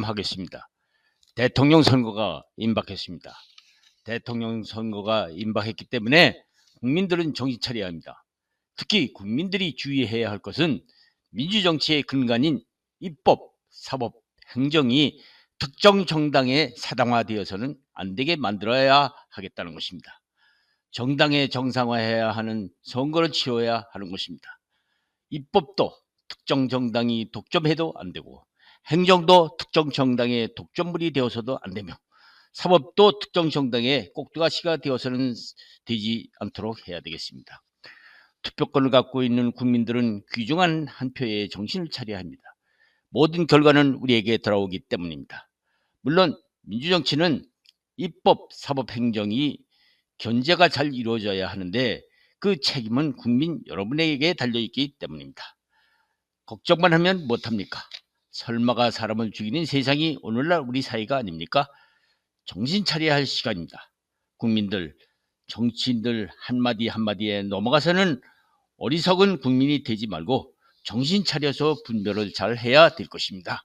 하겠습니다. 대통령 선거가 임박했습니다. 대통령 선거가 임박했기 때문에 국민들은 정신 차려야 합니다. 특히 국민들이 주의해야 할 것은 민주정치의 근간인 입법, 사법, 행정이 특정 정당에 사당화되어서는 안 되게 만들어야 하겠다는 것입니다. 정당에 정상화해야 하는 선거를 치러야 하는 것입니다. 입법도 특정 정당이 독점해도 안 되고 행정도 특정 정당의 독점물이 되어서도 안 되며 사법도 특정 정당의 꼭두가시가 되어서는 되지 않도록 해야 되겠습니다. 투표권을 갖고 있는 국민들은 귀중한 한 표에 정신을 차려야 합니다. 모든 결과는 우리에게 돌아오기 때문입니다. 물론 민주정치는 입법, 사법, 행정이 견제가 잘 이루어져야 하는데 그 책임은 국민 여러분에게 달려있기 때문입니다. 걱정만 하면 못합니까? 설마가 사람을 죽이는 세상이 오늘날 우리 사회가 아닙니까? 정신 차려야 할 시간입니다. 국민들, 정치인들 한마디 한마디에 넘어가서는 어리석은 국민이 되지 말고 정신 차려서 분별을 잘 해야 될 것입니다.